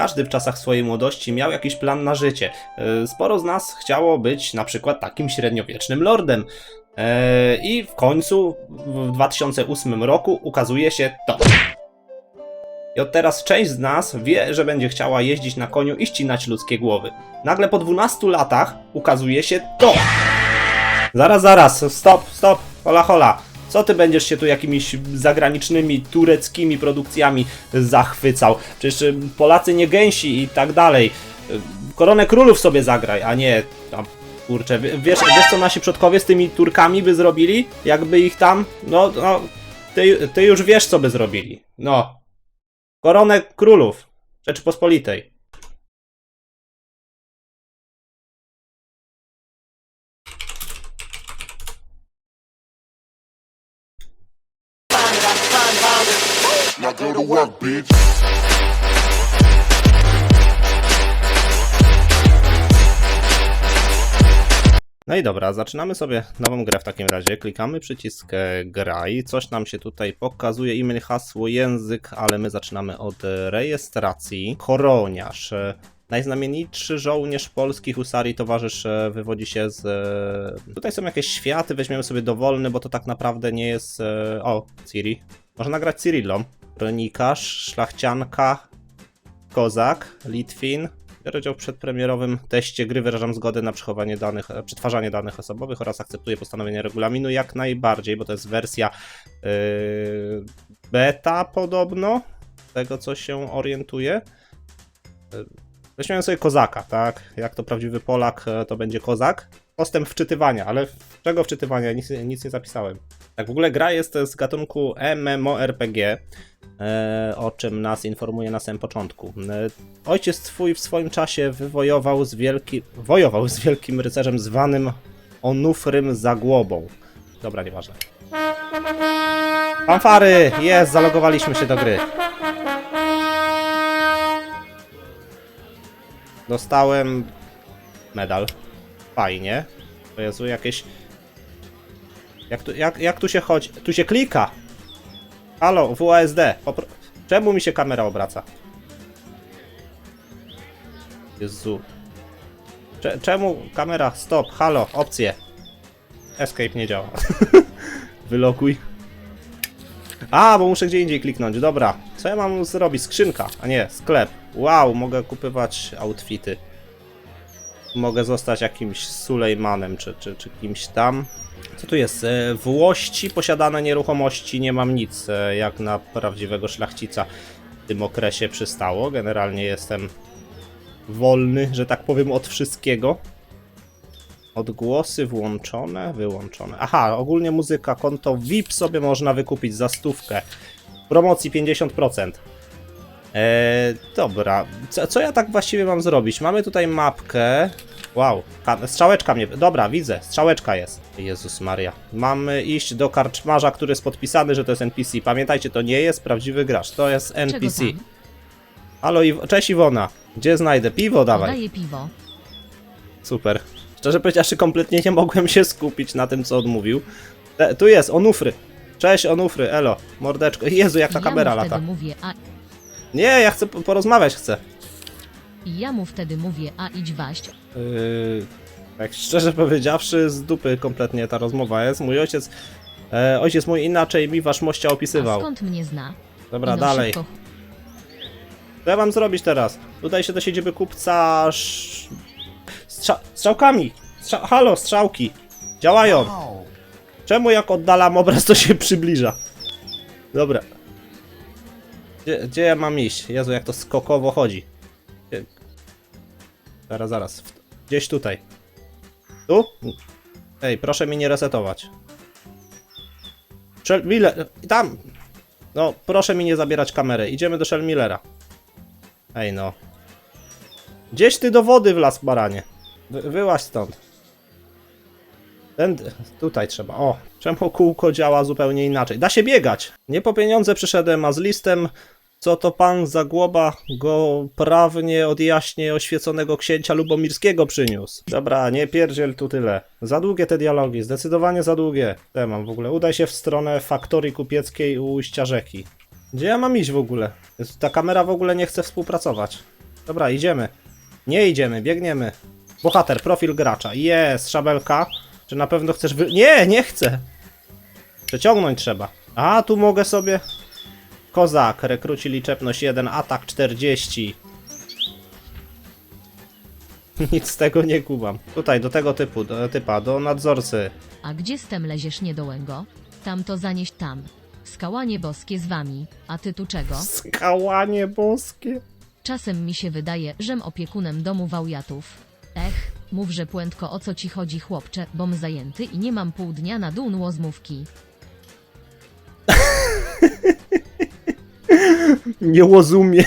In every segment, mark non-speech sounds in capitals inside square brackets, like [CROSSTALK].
każdy w czasach swojej młodości miał jakiś plan na życie. E, Sporo z nas chciało być na przykład takim średniowiecznym lordem. E, I w końcu w 2008 roku ukazuje się to. I od teraz część z nas wie, że będzie chciała jeździć na koniu i ścinać ludzkie głowy. Nagle po 12 latach ukazuje się to. Zaraz, zaraz, stop, stop, hola, hola. Co ty będziesz się tu jakimiś zagranicznymi, tureckimi produkcjami zachwycał? Przecież y, Polacy nie gęsi i tak dalej. Y, Koronę królów sobie zagraj, a nie tam, kurczę, wie- wiesz, wiesz co nasi przodkowie z tymi Turkami by zrobili? Jakby ich tam, no, no ty, ty już wiesz co by zrobili. No. Koronę królów Rzeczypospolitej. Now go to work, bitch. No i dobra, zaczynamy sobie nową grę w takim razie. Klikamy przycisk e, graj, coś nam się tutaj pokazuje, e-mail, hasło, język, ale my zaczynamy od e, rejestracji. Koroniarz. e, Najznamienitszy żołnierz polski husarii towarzysz wywodzi się z... Tutaj są jakieś światy, weźmiemy sobie dowolny, bo to tak naprawdę nie jest... O, Ciri. Można grać Cyrillą. Kronikarz, szlachcianka, kozak, Litwin, Biorę udział w przedpremierowym teście gry, wyrażam zgodę na przechowanie danych, e, przetwarzanie danych osobowych oraz akceptuję postanowienie regulaminu jak najbardziej, bo to jest wersja yy, beta podobno, tego co się orientuje. Yy, Weźmiemy sobie kozaka, tak? Jak to prawdziwy Polak, e, to będzie kozak. Postęp wczytywania, ale czego wczytywania? Nic, nic nie zapisałem. Tak, w ogóle gra jest z gatunku MMORPG, e, o czym nas informuje na samym początku. E, Ojciec twój w swoim czasie wywojował z wielki... wojował z wielkim rycerzem zwanym Onufrym Zagłobą. Dobra, nieważne. Fanfary! Jest, zalogowaliśmy się do gry. Dostałem medal. Fajnie. To Jezu, jakieś... Jak tu, jak, jak tu się chodzi? Tu się klika! Halo, WASD. Popro... Czemu mi się kamera obraca? Jezu. Cze czemu kamera? Stop, halo, opcje. Escape nie działa. [LAUGHS] Wylokuj. A, bo muszę gdzie indziej kliknąć. Dobra. Co ja mam zrobić? Skrzynka, a nie, sklep. Wow, mogę kupywać outfity. Mogę zostać jakimś Sulejmanem, czy, czy, czy kimś tam. Co tu jest? E, Włości, posiadane nieruchomości, nie mam nic, e, jak na prawdziwego szlachcica w tym okresie przystało. Generalnie jestem wolny, że tak powiem, od wszystkiego. Odgłosy włączone, wyłączone. Aha, ogólnie muzyka, konto VIP sobie można wykupić za stówkę. Promocji 50%. Eee, dobra, co, co ja tak właściwie mam zrobić? Mamy tutaj mapkę. Wow, ka- strzałeczka mnie. Dobra, widzę, strzałeczka jest. Jezus Maria. Mamy iść do karczmarza, który jest podpisany, że to jest NPC. Pamiętajcie, to nie jest prawdziwy gracz, to jest NPC. Halo, Iw- cześć Iwona. Gdzie znajdę? Piwo dawaj. Daję piwo. Super. Szczerze powiedziawszy, kompletnie nie mogłem się skupić na tym, co odmówił. E, tu jest, Onufry. Cześć, Onufry, elo, mordeczko. Jezu, jak ta kamera ja mu lata. mówię, a Nie, ja chcę po- porozmawiać, chcę. i ja mu wtedy mówię, a idź waść. Yy, tak szczerze powiedziawszy, z dupy kompletnie ta rozmowa jest. Mój ojciec, e, ojciec mój inaczej mi wasz mościa A opisywał. skąd mnie zna? Dobra, Ino dalej. szybko. Co ja mam zrobić teraz? Udaj się do siedziby kupca sz... Strza strzałkami! Strza Halo, strzałki! Działają! Czemu jak oddalam obraz, to się przybliża? Dobra. Gdzie, gdzie ja mam iść? Jezu, jak to skokowo chodzi. Gdzie... Zaraz, zaraz. Gdzieś tutaj. Tu? Ej, proszę mi nie resetować. Shell Miller, tam! No, proszę mi nie zabierać kamery. Idziemy do Shell Millera. Ej no. Gdzieś ty do wody wlazł, baranie. Wy, wyłaź stąd. Tutaj trzeba. O, czemu kółko działa zupełnie inaczej? Da się biegać. Nie po pieniądze przyszedłem, a z listem, co to pan Zagłoba go prawnie odjaśnie oświeconego księcia Lubomirskiego przyniósł. Dobra, nie pierdziel tu tyle. Za długie te dialogi, zdecydowanie za długie. Te mam w ogóle. Udaj się w stronę faktorii kupieckiej u ujścia rzeki. Gdzie ja mam iść w ogóle? Ta kamera w ogóle nie chce współpracować. Dobra, idziemy. Nie idziemy, biegniemy. Bohater, profil gracza. Jest, szabelka. Czy na pewno chcesz wy... Nie, nie chcę. Przeciągnąć trzeba. A, tu mogę sobie... Kozak, rekruci liczebność 1, atak 40. [LAUGHS] Nic z tego nie kubam. Tutaj, do tego typu, do, typa, do nadzorcy. A gdzie z tem leziesz niedołęgo? Tam to zanieść tam. Skałanie boskie z wami, a ty tu czego? Skałanie boskie. Czasem mi się wydaje, żem opiekunem domu wałjatów. Ech, mówże płętko o co ci chodzi chłopcze, bom zajęty i nie mam pół dnia na dół łozmówki. [LAUGHS] Nie rozumiem.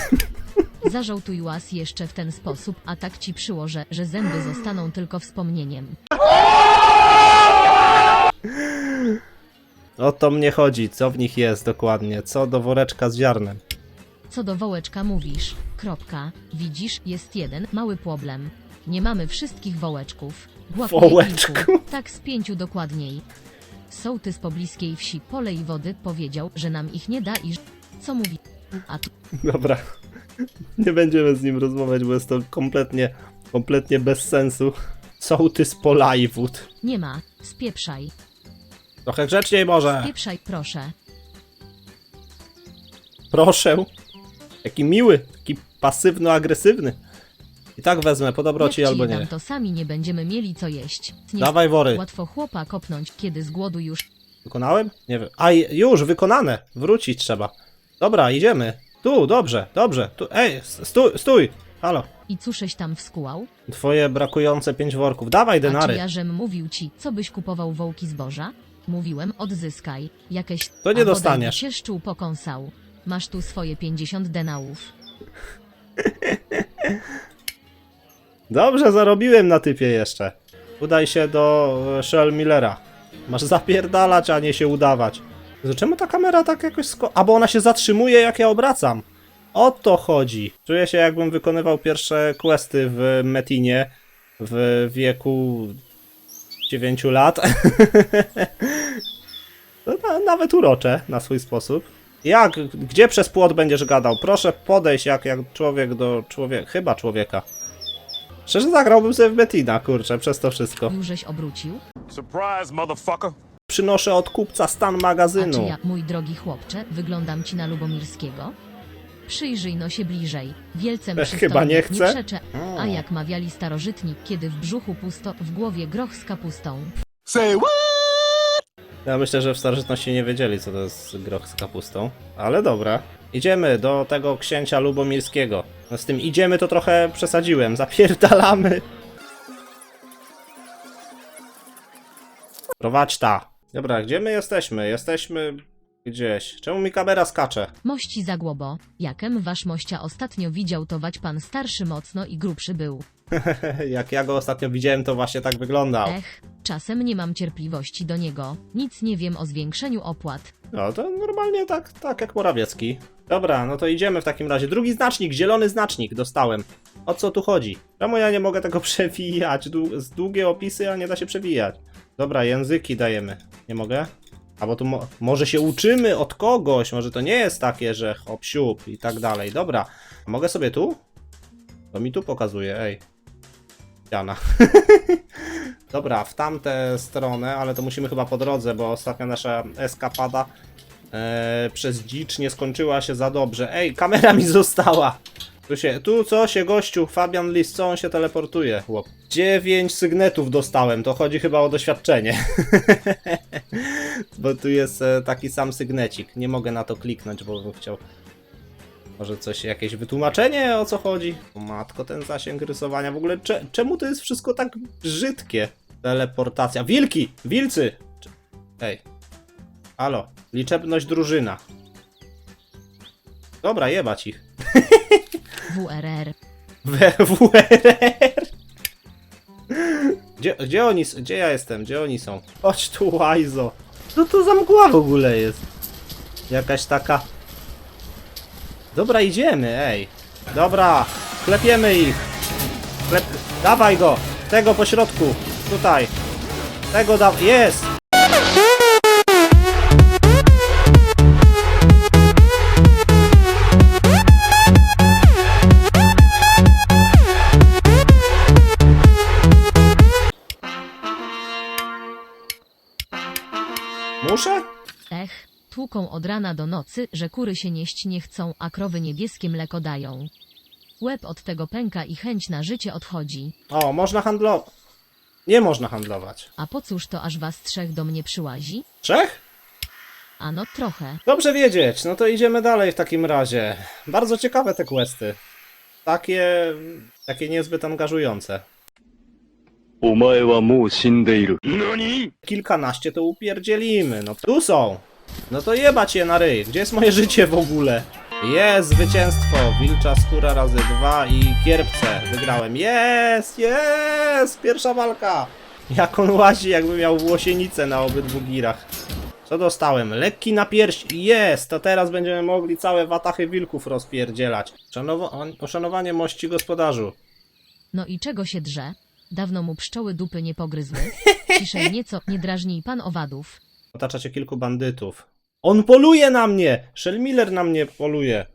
Zażałtuj łas jeszcze w ten sposób, a tak ci przyłożę, że zęby zostaną tylko wspomnieniem. O to mnie chodzi, co w nich jest dokładnie, co do woreczka z ziarnem. Co do wołeczka mówisz, kropka, widzisz, jest jeden mały problem. Nie mamy wszystkich wołeczków. Wołeczku. kilku, tak z pięciu dokładniej. Sołtys pobliskiej wsi Pole i Wody powiedział, że nam ich nie da i... że- Co mówi? A tu Dobra. Nie będziemy z nim rozmawiać, bo jest to kompletnie, kompletnie bez sensu. Sołtys Polajwód. nie ma, spieprzaj, Trochę grzeczniej może. spieprzaj proszę. Proszę. Jaki miły, taki pasywno-agresywny. I tak wezmę, po dobroci Jak ci albo dam, nie. to sami nie będziemy mieli co jeść. Nie Dawaj wory. Łatwo chłopa kopnąć, kiedy z głodu już Wykonałem? Nie wiem. A i- już, wykonane. Wrócić trzeba. Dobra, idziemy. Tu, dobrze, dobrze. Tu, ej, stój, stój. Halo. i cóżeś tam wskułał? Twoje brakujące pięć worków. Dawaj A czy denary. ja żem mówił ci, co byś kupował wołki zboża? Mówiłem, odzyskaj. Jakieś... To nie a bodaj dostaniesz. się szczół pokąsał. Masz tu swoje 50 denałów. [LAUGHS] Dobrze, zarobiłem na typie jeszcze. Udaj się do e, Shell Millera. Masz zapierdalać, a nie się udawać. Czemu ta kamera tak jakoś sko... A, bo ona się zatrzymuje, jak ja obracam. O to chodzi. Czuję się, jakbym wykonywał pierwsze questy w Metinie w wieku 9 lat. To [LAUGHS] na, nawet urocze na swój sposób. Jak? Gdzie przez płot będziesz gadał? Proszę podejść jak, jak człowiek do człowieka. Chyba człowieka. Szczerze zagrałbym sobie w Betina, kurczę, przez to wszystko. Jużeś obrócił? Surprise, motherfucker. Przynoszę od kupca stan A czy magazynu. ja, mój drogi chłopcze, wyglądam ci na Lubomirskiego? Przyjrzyj no się bliżej. Wielcem Ech, przystojny, chyba nie chcę. przeczę. A jak mawiali starożytni, kiedy w brzuchu pusto, w głowie groch z kapustą. Say what? Ja myślę, że w starożytności nie wiedzieli, co to jest groch z kapustą. Ale dobra. Idziemy do tego księcia lubomirskiego. No z tym idziemy to trochę przesadziłem. [LAUGHS] Zapierdalamy. Prowadź ta. Dobra, gdzie my jesteśmy? Jesteśmy gdzieś. Czemu mi kamera skacze? Mości zagłobo, jakem wasz mościa ostatnio widział to wać pan starszy mocno i grubszy był. [LAUGHS] Jak ja go ostatnio widziałem, to właśnie tak wyglądał. Ech, czasem nie mam cierpliwości do niego, nic nie wiem o zwiększeniu opłat. No to normalnie tak, tak jak Morawiecki. Dobra, no to idziemy w takim razie. Drugi znacznik, zielony znacznik dostałem. O co tu chodzi? Czemu ja nie mogę tego [LAUGHS] przewijać? Dłu- z długie opisy, a nie da się przewijać. Dobra, języki dajemy. Nie mogę? A bo tu mo może się uczymy od kogoś, może to nie jest takie, że hop siup i tak dalej. Dobra, a mogę sobie tu? To mi tu pokazuje, ej. Ściana. [LAUGHS] Dobra, w tamtę stronę, ale to musimy chyba po drodze, bo ostatnia nasza eskapada e, przez dzicz nie skończyła się za dobrze. Ej, kamera mi została! Tu się, tu co się gościu, Fabian Lis, co on się teleportuje, chłop? Dziewięć sygnetów dostałem, to chodzi chyba o doświadczenie. [LAUGHS] bo tu jest e, taki sam sygnecik, nie mogę na to kliknąć, bo bym chciał... Może coś, jakieś wytłumaczenie o co chodzi? Matko, ten zasięg rysowania, w ogóle cze, czemu to jest wszystko tak brzydkie? Teleportacja, wilki, wilcy! Ej, halo, liczebność drużyna. Dobra, jebać ich. WRR. WRR. Gdzie, gdzie oni, s- gdzie ja jestem, gdzie oni są? Chodź tu, łajzo. Co to za mgła w ogóle jest? Jakaś taka... Dobra, idziemy, ej. Dobra, klepiemy ich. Klep... Dawaj go, tego po środku, tutaj. Tego da... Jest! suką od rana do nocy, że kury się nieść nie chcą, a krowy niebieskie mleko dają. Łeb od tego pęka i chęć na życie odchodzi. O, można handlować. Nie można handlować. A po cóż to aż was trzech do mnie przyłazi? Trzech? Ano trochę. Dobrze wiedzieć, no to idziemy dalej w takim razie. Bardzo ciekawe te questy. Takie, takie niezbyt angażujące. お前はもう死んでいる。 Kilkanaście to upierdzielimy, no tu są. No to jebać je na ryj. Gdzie jest moje życie w ogóle? Jest zwycięstwo. Wilcza skóra razy dwa i kierpce. Wygrałem. Jest, jest! Pierwsza walka. Jak on łazi, jakby miał włosienicę na obydwu girach. Co dostałem? Lekki na pierś. Jest! To teraz będziemy mogli całe watachy wilków rozpierdzielać. Szanowo- Uszanowanie mości gospodarzu. No i czego się drze? Dawno mu pszczoły dupy nie pogryzły. [LAUGHS] Ciszej nieco, nie drażnij pan owadów. Otacza cię kilku bandytów. On poluje na mnie! Shelmiller na mnie poluje.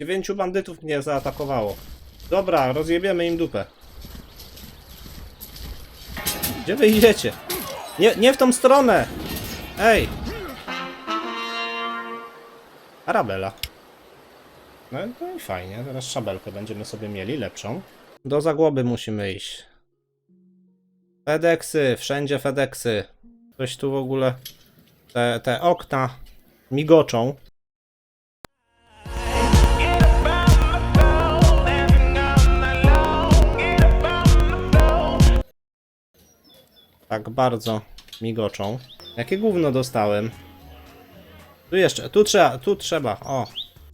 Dziewięciu bandytów mnie zaatakowało. Dobra, rozjebiemy im dupę. Gdzie wy idziecie? Nie, nie w tą stronę! Ej! Arabela. No, no i fajnie, teraz szabelkę będziemy sobie mieli, lepszą. Do zagłoby musimy iść. Fedeksy, wszędzie Fedeksy. Coś tu w ogóle. Te, te okna migoczą. Tak bardzo migoczą. Jakie gówno dostałem? Tu jeszcze, tu trzeba, tu trzeba, o.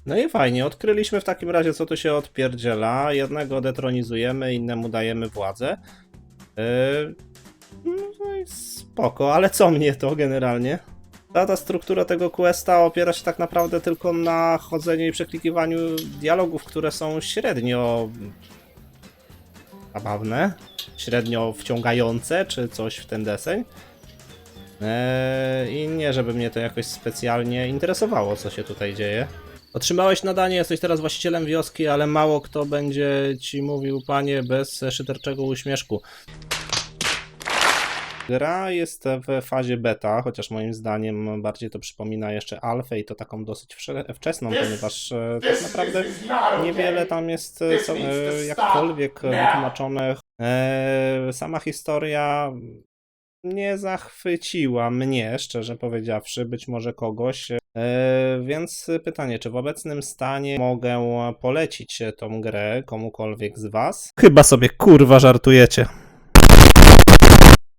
No i fajnie, odkryliśmy w takim razie, co tu się odpierdziela. Jednego detronizujemy, innemu dajemy władzę. Yy, no i spoko, ale co mnie to generalnie? Ta, ta struktura tego questa opiera się tak naprawdę tylko na chodzeniu i przeklikiwaniu dialogów, które są średnio zabawne, średnio wciągające, czy coś w ten deseń. Eee, I nie, żeby mnie to jakoś specjalnie interesowało, co się tutaj dzieje. Otrzymałeś nadanie, jesteś teraz właścicielem wioski, ale mało kto będzie ci mówił, panie, bez szyderczego uśmieszku. Gra jest w fazie beta, chociaż moim zdaniem bardziej to przypomina jeszcze alfę i to taką dosyć wcze- wczesną, ponieważ e, tak naprawdę niewiele tam jest e, co, e, jakkolwiek wytłumaczone. E, Sama historia nie zachwyciła mnie, szczerze powiedziawszy, być może kogoś. E, Więc pytanie, czy w obecnym stanie mogę polecić tą grę komukolwiek z Was? Chyba sobie kurwa żartujecie.